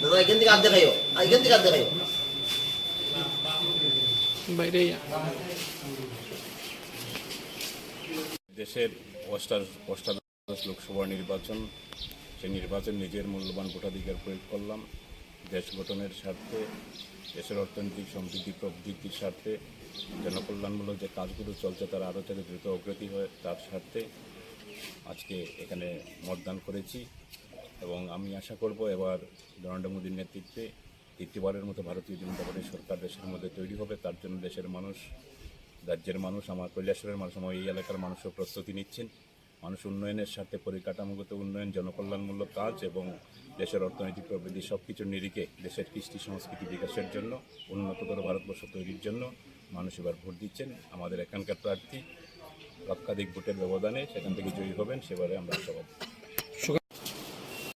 দাদা এখান থেকে আর দেখাইও। আর এখান থেকে আর দেখাইও। বাইরে দেশের অষ্টাদশ লোকসভা নির্বাচন সেই নির্বাচন নিজের মূল্যবান ভোটাধিকার প্রয়োগ করলাম। দেশ গঠনের স্বার্থে দেশের অর্থনৈতিক সমৃদ্ধি প্রবৃদ্ধির স্বার্থে জনকল্যাণমূলক যে কাজগুলো চলছে তার আরও যাতে দ্রুত অগ্রতি হয় তার স্বার্থে আজকে এখানে মতদান করেছি। এবং আমি আশা করব এবার নরেন্দ্র মোদীর নেতৃত্বে তৃতীয়বারের মতো ভারতীয় জনতা পার্টির সরকার দেশের মধ্যে তৈরি হবে। তার জন্য দেশের মানুষ, রাজ্যের মানুষ, আমার কৈলাসরের মানুষ, আমার এই এলাকার মানুষও প্রস্তুতি নিচ্ছেন। মানুষ উন্নয়নের স্বার্থে পরিকাঠামোগত উন্নয়ন, জনকল্যাণমূলক কাজ এবং দেশের অর্থনৈতিক প্রবৃদ্ধি সব কিছুর নিরিখে দেশের কৃষ্টি সংস্কৃতি বিকাশের জন্য, উন্নততর ভারতবর্ষ তৈরির জন্য মানুষ এবার ভোট দিচ্ছেন আমাদের এখানকার প্রার্থী। লক্ষাধিক ভোটের ব্যবধানে সেখান থেকে জয়ী হবেন, সেবারে আমরা আশাবাদী